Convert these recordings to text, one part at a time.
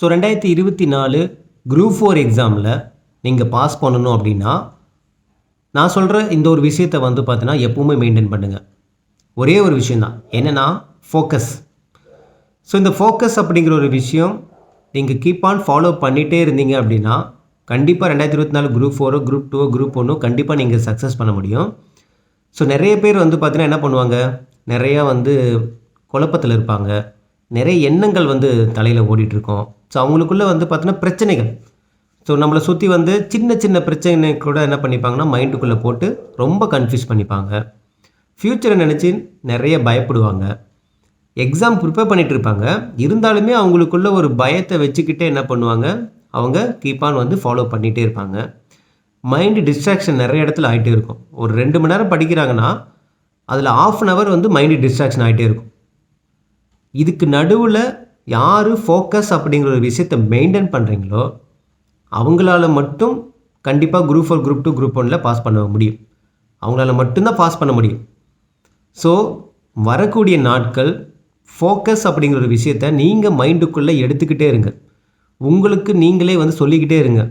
So ரெண்டாயிரத்தி இருபத்தி நாலு குரூப் ஃபோர் எக்ஸாமில் நீங்கள் பாஸ் பண்ணணும் அப்படின்னா நான் சொல்கிற இந்த ஒரு விஷயத்தை வந்து பார்த்தீங்கன்னா எப்பவுமே மெயின்டைன் பண்ணுங்கள் ஒரே ஒரு விஷயந்தான் என்னென்னா ஃபோக்கஸ் ஸோ இந்த ஃபோக்கஸ் அப்படிங்கிற ஒரு விஷயம் நீங்கள் கீப் ஆன் ஃபாலோ பண்ணிகிட்டே இருந்தீங்க அப்படின்னா கண்டிப்பாக ரெண்டாயிரத்தி இருபத்தி நாலு குரூப் ஃபோரோ குரூப் டூவோ குரூப் ஒன்றோ கண்டிப்பாக நீங்கள் சக்ஸஸ் பண்ண முடியும். ஸோ நிறைய பேர் வந்து பார்த்தீங்கன்னா என்ன பண்ணுவாங்க? நிறையா வந்து குழப்பத்தில் இருப்பாங்க. நிறைய எண்ணங்கள் வந்து தலையில் ஓடிட்டுருக்கோம். ஸோ அவங்களுக்குள்ளே வந்து பார்த்தோன்னா பிரச்சனைகள். ஸோ நம்மளை சுற்றி வந்து சின்ன சின்ன பிரச்சனை கூட என்ன பண்ணிப்பாங்கன்னா மைண்டுக்குள்ளே போட்டு ரொம்ப கன்ஃபியூஸ் பண்ணிப்பாங்க. ஃப்யூச்சரை நினச்சி நிறைய பயப்படுவாங்க. எக்ஸாம் ப்ரிப்பேர் பண்ணிகிட்டு இருப்பாங்க இருந்தாலுமே அவங்களுக்குள்ள ஒரு பயத்தை வச்சுக்கிட்டே என்ன பண்ணுவாங்க? அவங்க கீப் ஆன் வந்து ஃபாலோ பண்ணிகிட்டே இருப்பாங்க. மைண்டு டிஸ்ட்ராக்ஷன் நிறைய இடத்துல ஆகிட்டே இருக்கும். ஒரு ரெண்டு மணி நேரம் படிக்கிறாங்கன்னா அதில் ஆஃப் அன் ஹவர் வந்து மைண்டு டிஸ்ட்ராக்ஷன் ஆகிட்டே இருக்கும். இதுக்கு நடுவில் யார் ஃபோக்கஸ் அப்படிங்கிற ஒரு விஷயத்தை மெயின்டைன் பண்ணுறீங்களோ அவங்களால மட்டும் கண்டிப்பாக group four group two group ஒனில் பாஸ் பண்ண முடியும். அவங்களால மட்டும்தான் பாஸ் பண்ண முடியும். ஸோ வரக்கூடிய நாட்கள் ஃபோக்கஸ் அப்படிங்கிற ஒரு விஷயத்த நீங்கள் மைண்டுக்குள்ளே எடுத்துக்கிட்டே இருங்க. உங்களுக்கு நீங்களே வந்து சொல்லிக்கிட்டே இருங்க.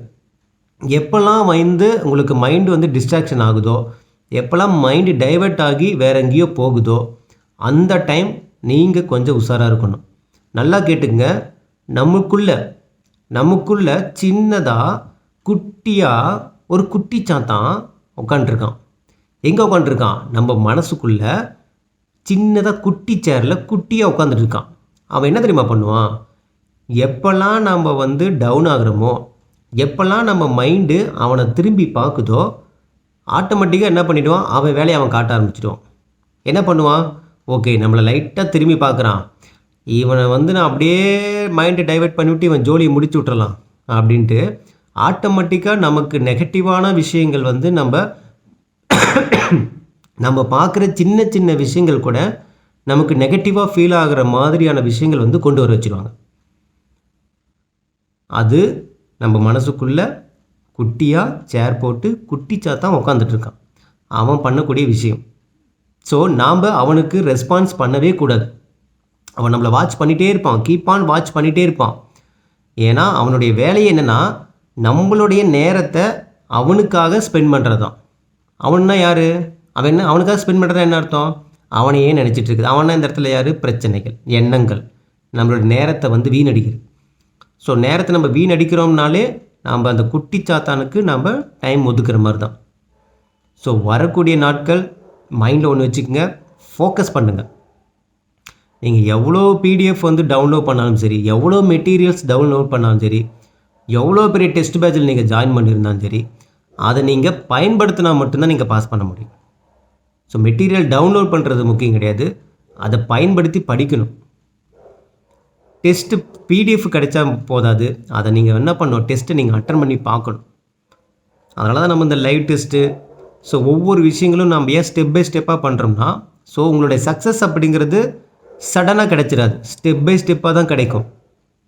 எப்போல்லாம் வந்து உங்களுக்கு மைண்டு வந்து டிஸ்ட்ராக்ஷன் ஆகுதோ எப்போல்லாம் மைண்டு டைவர்ட் ஆகி வேற எங்கேயோ போகுதோ அந்த டைம் நீங்கள் கொஞ்சம் உஷாராக இருக்கணும். நல்லா கேட்டுங்க நமக்குள்ள நமக்குள்ள சின்னதாக குட்டியாக ஒரு குட்டி சாத்தான் உட்காண்ட்ருக்கான் எங்கே உட்காண்ட்ருக்கான் நம்ம மனசுக்குள்ள சின்னதாக குட்டி சேரில் குட்டியாக உட்காந்துட்டு இருக்கான் அவன் என்ன தெரியுமா பண்ணுவான்? எப்போல்லாம் நம்ம வந்து டவுன் ஆகுறோமோ எப்போல்லாம் நம்ம மைண்டு அவனை திரும்பி பார்க்குதோ ஆட்டோமேட்டிக்காக என்ன பண்ணிவிடுவான் அவன் வேலையை அவன் காட்ட ஆரம்பிச்சிடுவான். என்ன பண்ணுவான்? ஓகே நம்மளை லைட்டாக திரும்பி பார்க்குறான். இவனை வந்து நான் அப்படியே மைண்டை டைவர்ட் பண்ணிவிட்டு இவன் ஜோலியை முடிச்சு விட்றலாம் அப்படின்ட்டு ஆட்டோமேட்டிக்காக நமக்கு நெகட்டிவான விஷயங்கள் வந்து நம்ம நம்ம பார்க்குற சின்ன சின்ன விஷயங்கள் கூட நமக்கு நெகட்டிவாக ஃபீல் ஆகிற மாதிரியான விஷயங்கள் வந்து கொண்டு வர வச்சுருவாங்க. அது நம்ம மனசுக்குள்ளே குட்டியாக சேர் போட்டு குட்டிச்சா தான் உட்காந்துட்டு இருக்கான். அவன் பண்ணக்கூடிய விஷயம். ஸோ நாம் அவனுக்கு ரெஸ்பான்ஸ் பண்ணவே கூடாது. அவன் நம்மளை வாட்ச் பண்ணிகிட்டே இருப்பான். கீப் ஆன் வாட்ச் பண்ணிகிட்டே இருப்பான். ஏன்னா அவனுடைய வேலையை என்னென்னா நம்மளுடைய நேரத்தை அவனுக்காக ஸ்பெண்ட் பண்ணுறது தான் அவன்னா யார்? அவன் என்ன அவனுக்காக ஸ்பெண்ட் பண்ணுறது என்ன அர்த்தம்? அவனையே நினச்சிட்டு இருக்குது. அவனா இந்த இடத்துல யார்? பிரச்சனைகள் எண்ணங்கள். நம்மளோட நேரத்தை வந்து வீணடிக்கிறது ஸோ நேரத்தை நம்ம வீணடிக்கிறோம்னாலே நாம் அந்த குட்டி சாத்தானுக்கு நம்ம டைம் ஒதுக்குற மாதிரி தான் ஸோ வரக்கூடிய நாட்கள் மைண்டில் ஒன்று வச்சுக்கோங்க. ஃபோக்கஸ் பண்ணுங்கள் நீங்கள் எவ்வளோ பிடிஎஃப் வந்து டவுன்லோட் பண்ணாலும் சரி எவ்வளோ மெட்டீரியல்ஸ் டவுன்லோட் பண்ணாலும் சரி எவ்வளோ பெரிய டெஸ்ட் பேட்சில் நீங்கள் ஜாயின் பண்ணியிருந்தாலும் சரி அதை நீங்கள் பயன்படுத்தினா மட்டும்தான் நீங்கள் பாஸ் பண்ண முடியும். ஸோ மெட்டீரியல் டவுன்லோட் பண்ணுறது முக்கியம் கிடையாது. அதை பயன்படுத்தி படிக்கணும். டெஸ்ட்டு பிடிஎஃப் கிடைச்சா போதாது. அதை நீங்கள் என்ன பண்ணணும்? டெஸ்ட்டை நீங்கள் அட்டன் பண்ணி பார்க்கணும். அதனால தான் நம்ம இந்த லைவ் டெஸ்ட்டு ஸோ ஒவ்வொரு விஷயங்களும் நம்ம ஏன் ஸ்டெப் பை ஸ்டெப்பாக பண்ணுறோம்னா ஸோ உங்களுடைய சக்ஸஸ் அப்படிங்கிறது சடனாக கிடைச்சிடாது. ஸ்டெப் பை ஸ்டெப்பாக தான் கிடைக்கும்.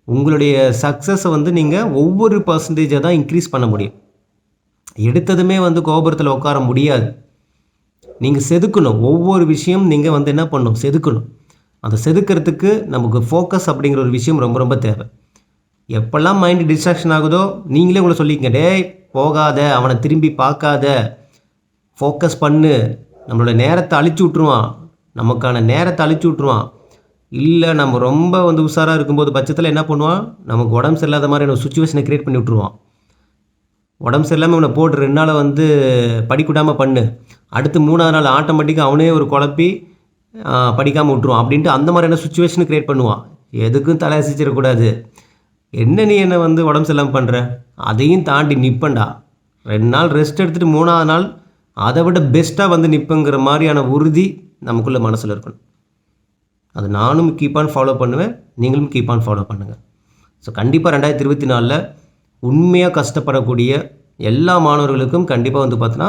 உங்களுடைய சக்ஸஸை வந்து நீங்கள் ஒவ்வொரு பர்சன்டேஜாக தான் இன்க்ரீஸ் பண்ண முடியும். எடுத்ததுமே வந்து கோபுரத்தில் உட்கார முடியாது. நீங்கள் செதுக்கணும். ஒவ்வொரு விஷயம் நீங்கள் வந்து என்ன பண்ணணும்? செதுக்கணும். அதை செதுக்கிறதுக்கு நமக்கு ஃபோக்கஸ் அப்படிங்கிற ஒரு விஷயம் ரொம்ப ரொம்ப தேவை. எப்போல்லாம் மைண்டு டிஸ்ட்ராக்ஷன் ஆகுதோ நீங்களே உங்களை சொல்லிக்கங்க டே போகாத அவனை திரும்பி பார்க்காத. ஃபோக்கஸ் பண்ணு. நம்மளோட நேரத்தை அழிச்சு விட்ருவான் நமக்கான நேரத்தை அழிச்சு விட்ருவான் இல்லை நம்ம ரொம்ப வந்து உஷாராக இருக்கும்போது பட்சத்தில் என்ன பண்ணுவான்? நமக்கு உடம்பு சரியில்லாத மாதிரி சுச்சுவேஷனை க்ரியேட் பண்ணி விட்ருவான் உடம்பு சரியில்லாமல் இவனை போட்டு ரெண்டு நாளை வந்து படிக்கூடாமல் பண்ணு. அடுத்து மூணாவது நாள் ஆட்டோமேட்டிக்காக அவனே ஒரு குழப்பி படிக்காமல் விட்ருவான் அப்படின்ட்டு அந்த மாதிரியான சுச்சுவேஷனை க்ரியேட் பண்ணுவான். எதுக்கும் தலை அசைச்சிடக்கூடாது. என்ன நீ என்ன வந்து உடம்பு சரியில்லாமல் பண்ணுற அதையும் தாண்டி நிற்பண்டா ரெண்டு நாள் ரெஸ்ட் எடுத்துகிட்டு மூணாவது நாள் அதை விட பெஸ்ட்டாக வந்து நிற்பேங்கிற மாதிரியான உறுதி நமக்குள்ளே மனசில் இருக்கணும். அது நானும் கீப் ஆன் ஃபாலோ பண்ணுவேன் நீங்களும் கீப் ஆன் ஃபாலோ பண்ணுங்கள் ஸோ கண்டிப்பாக ரெண்டாயிரத்தி இருபத்தி நாலில் உண்மையாக கஷ்டப்படக்கூடிய எல்லா மாணவர்களுக்கும் கண்டிப்பாக வந்து பார்த்தோன்னா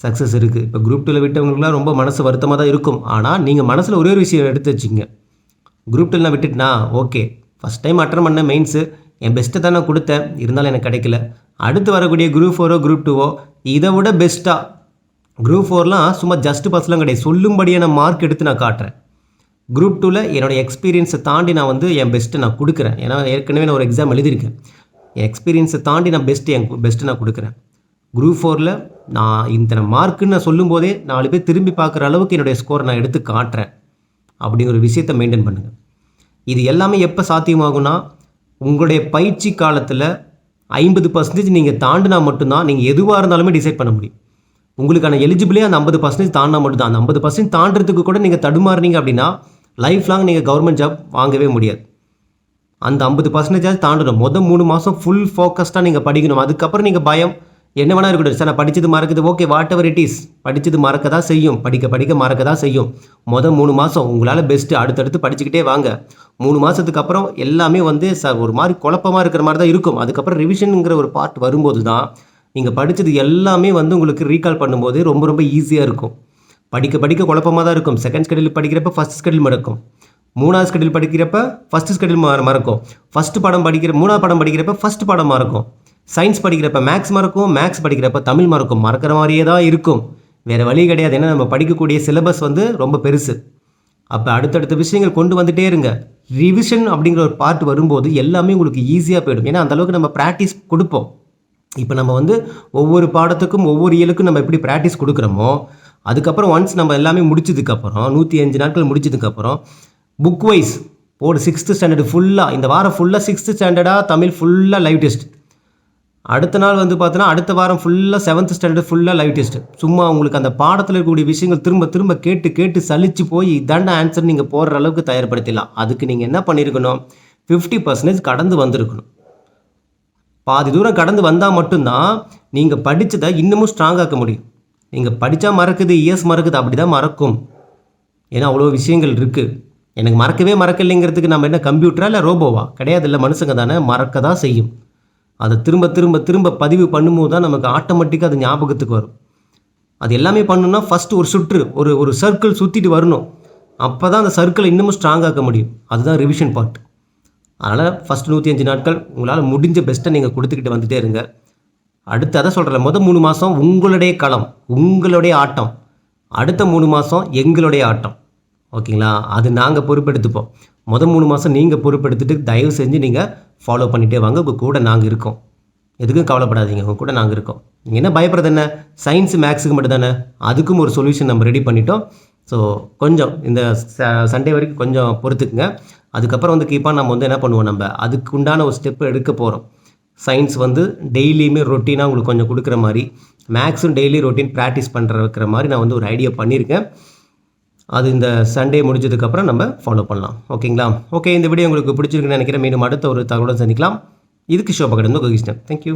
சக்ஸஸ் இருக்குது இப்போ குரூப் டூவில் விட்டவங்களுக்குலாம் ரொம்ப மனசு வருத்தமாக தான் இருக்கும். ஆனால் நீங்கள் மனசில் ஒரே ஒரு விஷயம் எடுத்து வச்சிங்க. குரூப் டூவில் நான் விட்டுட்டுனா ஓகே ஃபஸ்ட் டைம் அட்டன் பண்ண மெயின்ஸு என் பெஸ்ட்டை தான் நான் கொடுத்தேன். இருந்தாலும் எனக்கு கிடைக்கல. அடுத்து வரக்கூடிய குரூப் ஃபோரோ குரூப் டூவோ இதை விட பெஸ்ட்டாக குரூப் ஃபோர்லாம் சும்மா ஜஸ்ட் பாஸ்லாம் கிடையாது. சொல்லும்படியான மார்க் எடுத்து நான் காட்டுறேன். குரூப் டூவில் என்னோடய எக்ஸ்பீரியன்ஸை தாண்டி நான் வந்து என் பெஸ்ட்டை நான் கொடுக்குறேன். ஏன்னா ஏற்கனவே நான் ஒரு எக்ஸாம் எழுதியிருக்கேன். என் எக்ஸ்பீரியன்ஸை தாண்டி நான் பெஸ்ட்டு என் பெஸ்ட்டு நான் கொடுக்குறேன். குரூப் ஃபோரில் நான் இத்தனை மார்க்குன்னு நான் சொல்லும்போதே நாலு பேர் திரும்பி பார்க்குற அளவுக்கு என்னுடைய ஸ்கோரை நான் எடுத்து காட்டுறேன். அப்படிங்கிற ஒரு விஷயத்தை மெயின்டைன் பண்ணுங்கள் இது எல்லாமே எப்போ சாத்தியமாகும்னா உங்களுடைய பயிற்சி காலத்தில் ஐம்பது பர்சன்டேஜ் நீங்கள் தாண்டினா மட்டும்தான் நீங்கள் எதுவாக இருந்தாலுமே டிசைட் பண்ண முடியும். உங்களுக்கான எலிஜிபிளே அந்த ஐம்பது பர்சன்டேஜ் தாண்டினா மட்டும்தான். அந்த ஐம்பது பர்சன்ட் தாண்டறதுக்கு கூட நீங்கள் தடுமாறுனீங்க அப்படின்னா லைஃப் லாங் நீங்கள் கவர்மெண்ட் ஜாப் வாங்கவே முடியாது. அந்த ஐம்பது பர்சன்டேஜாவது தாண்டணும். மொதல் மூணு மாதம் ஃபுல் ஃபோக்கஸ்டாக நீங்கள் படிக்கணும். அதுக்கப்புறம் நீங்கள் பயம். என்ன வேணா இருக்கட்டும் சார் நான் படித்தது மறக்குது. Okay whatever it is படித்தது மறக்க தான் செய்யும். படிக்க படிக்க மறக்க தான் செய்யும். மொதல் மூணு மாதம் உங்களால் பெஸ்ட்டு அடுத்தடுத்து படிச்சுக்கிட்டே வாங்க. மூணு மாதத்துக்கு அப்புறம் எல்லாமே வந்து சார் ஒரு மாதிரி குழப்பமாக இருக்கிற மாதிரி தான் இருக்கும். அதுக்கப்புறம் ரிவிஷனுங்கிற ஒரு பார்ட் வரும்போது தான் நீங்கள் படித்தது எல்லாமே வந்து உங்களுக்கு ரீகால் பண்ணும்போது ரொம்ப ரொம்ப ஈஸியாக இருக்கும். படிக்க படிக்க குழப்பமாக தான் இருக்கும். செகண்ட் ஸ்கெடியூல் படிக்கிறப்ப ஃபஸ்ட் ஸ்கெடியூல் மறக்கும். மூணாவது ஸ்கெடியூல் படிக்கிறப்ப ஃபஸ்ட்டு ஸ்கெடியூல் மறக்கும். ஃபஸ்ட்டு படம் படிக்கிற மூணாவது படம் படிக்கிறப்ப ஃபஸ்ட் படம் மறக்கும். சயின்ஸ் படிக்கிறப்ப மேக்ஸ் மறக்கும் மேக்ஸ் படிக்கிறப்ப தமிழ் மறக்கும். மறக்கிற மாதிரியே தான் இருக்கும். வேறு வழி கிடையாது. ஏன்னா நம்ம படிக்கக்கூடிய சிலபஸ் வந்து ரொம்ப பெருசு. அப்போ அடுத்தடுத்த விஷயங்கள் கொண்டு வந்துட்டே இருங்க. ரிவிஷன் அப்படிங்கிற ஒரு பார்ட் வரும்போது எல்லாமே உங்களுக்கு ஈஸியாக போயிடும். ஏன்னா அந்தளவுக்கு நம்ம ப்ராக்டிஸ் கொடுப்போம். இப்போ நம்ம வந்து ஒவ்வொரு பாடத்துக்கும் ஒவ்வொரு இயலுக்கும் நம்ம எப்படி ப்ராக்டிஸ் கொடுக்குறோமோ அதுக்கப்புறம் ஒன்ஸ் நம்ம எல்லாமே முடிச்சதுக்கப்புறம் நூற்றி அஞ்சு நாட்கள் முடிச்சதுக்கப்புறம் புக் வைஸ் போடு சிக்ஸ்த்து ஸ்டாண்டர்டு ஃபுல்லாக இந்த வாரம் ஃபுல்லாக சிக்ஸ்த்து ஸ்டாண்டர்டாக தமிழ் ஃபுல்லாக லைவ் டெஸ்ட் அடுத்த நாள் வந்து பார்த்தோன்னா அடுத்த வாரம் ஃபுல்லாக செவன்த் ஸ்டாண்டர்ட் ஃபுல்லாக லைவ் டெஸ்ட் சும்மா உங்களுக்கு அந்த பாடத்தில் இருக்கக்கூடிய விஷயங்கள் திரும்ப திரும்ப கேட்டு கேட்டு சலிச்சு போய் இதாண்ட ஆன்சர் நீங்கள் போடுற அளவுக்கு தயார்படுத்திடலாம். அதுக்கு நீங்கள் என்ன பண்ணியிருக்கணும் ஃபிஃப்டி பர்சன்டேஜ் கடந்து வந்திருக்கணும். பாதி தூரம் கடந்து வந்தால் மட்டும்தான் நீங்கள் படித்ததை இன்னமும் ஸ்ட்ராங்காக்க முடியும். நீங்கள் படித்தா மறக்குது இயர்ஸ் மறக்குது அப்படி தான் மறக்கும். ஏன்னா அவ்வளோ விஷயங்கள் இருக்குது எனக்கு மறக்கவே மறக்கலைங்கிறதுக்கு நம்ம என்ன கம்ப்யூட்டரா இல்லை ரோபோவா கிடையாது இல்லை மனுஷங்க தானே மறக்க தான் செய்யும். அதை திரும்ப திரும்ப திரும்ப பதிவு பண்ணும்போது தான் நமக்கு ஆட்டோமேட்டிக்காக அது ஞாபகத்துக்கு வரும். அது எல்லாமே பண்ணணும்னா ஃபஸ்ட்டு ஒரு சுற்று ஒரு ஒரு சர்க்கிள் சுற்றிட்டு வரணும். அப்போ தான் அந்த சர்க்கிளை இன்னமும் ஸ்ட்ராங்காக்க முடியும். அதுதான் ரிவிஷன் பார்ட் அதனால் ஃபஸ்ட் நூற்றி அஞ்சு நாட்கள் உங்களால் முடிஞ்ச பெஸ்ட்டை நீங்கள் கொடுத்துக்கிட்டு வந்துட்டே இருங்க. அடுத்து அதை சொல்கிற மொதல் மூணு மாதம் உங்களுடைய களம் உங்களுடைய ஆட்டம். அடுத்த மூணு மாதம் எங்களுடைய ஆட்டம். ஓகேங்களா? அது நாங்கள் பொறுப்பெடுத்துப்போம். மொதல் மூணு மாதம் நீங்கள் பொறுப்பெடுத்துட்டு தயவு செஞ்சு நீங்கள் ஃபாலோ பண்ணிகிட்டே வாங்க. உங்கள் கூட நாங்கள் இருக்கோம். எதுக்கும் கவலைப்படாதீங்க. உங்கள் கூட நாங்கள் இருக்கோம். நீங்கள் என்ன பயப்படுறது என்ன? சயின்ஸ் மேக்ஸுக்கு மட்டும் தானே அதுக்கும் ஒரு சொல்யூஷன் நம்ம ரெடி பண்ணிட்டோம். ஸோ கொஞ்சம் இந்த சண்டே வரைக்கும் கொஞ்சம் பொறுத்துக்குங்க. அதுக்கப்புறம் வந்து கீப்பாக நம்ம வந்து என்ன பண்ணுவோம் நம்ம? அதுக்கு உண்டான ஒரு ஸ்டெப் எடுக்க போகிறோம் சயின்ஸ் வந்து டெய்லியுமே ரொட்டீனாக உங்களுக்கு கொஞ்சம் கொடுக்குற மாதிரி மேக்ஸும் டெய்லி ரொட்டீன் ப்ராக்டிஸ் பண்ணுற வைக்கிற மாதிரி நான் வந்து ஒரு ஐடியா பண்ணியிருக்கேன். அது இந்த சண்டே முடிஞ்சதுக்கப்புறம் நம்ம ஃபாலோ பண்ணலாம். ஓகேங்களா ஓகே இந்த வீடியோ உங்களுக்கு பிடிச்சிருக்குன்னு நினைக்கிறேன். மீண்டும் அடுத்த ஒரு தகவலுடன் சந்திக்கலாம். இதுக்கு ஷோபா கடந்து கோகிஷ்ணன் தேங்க்யூ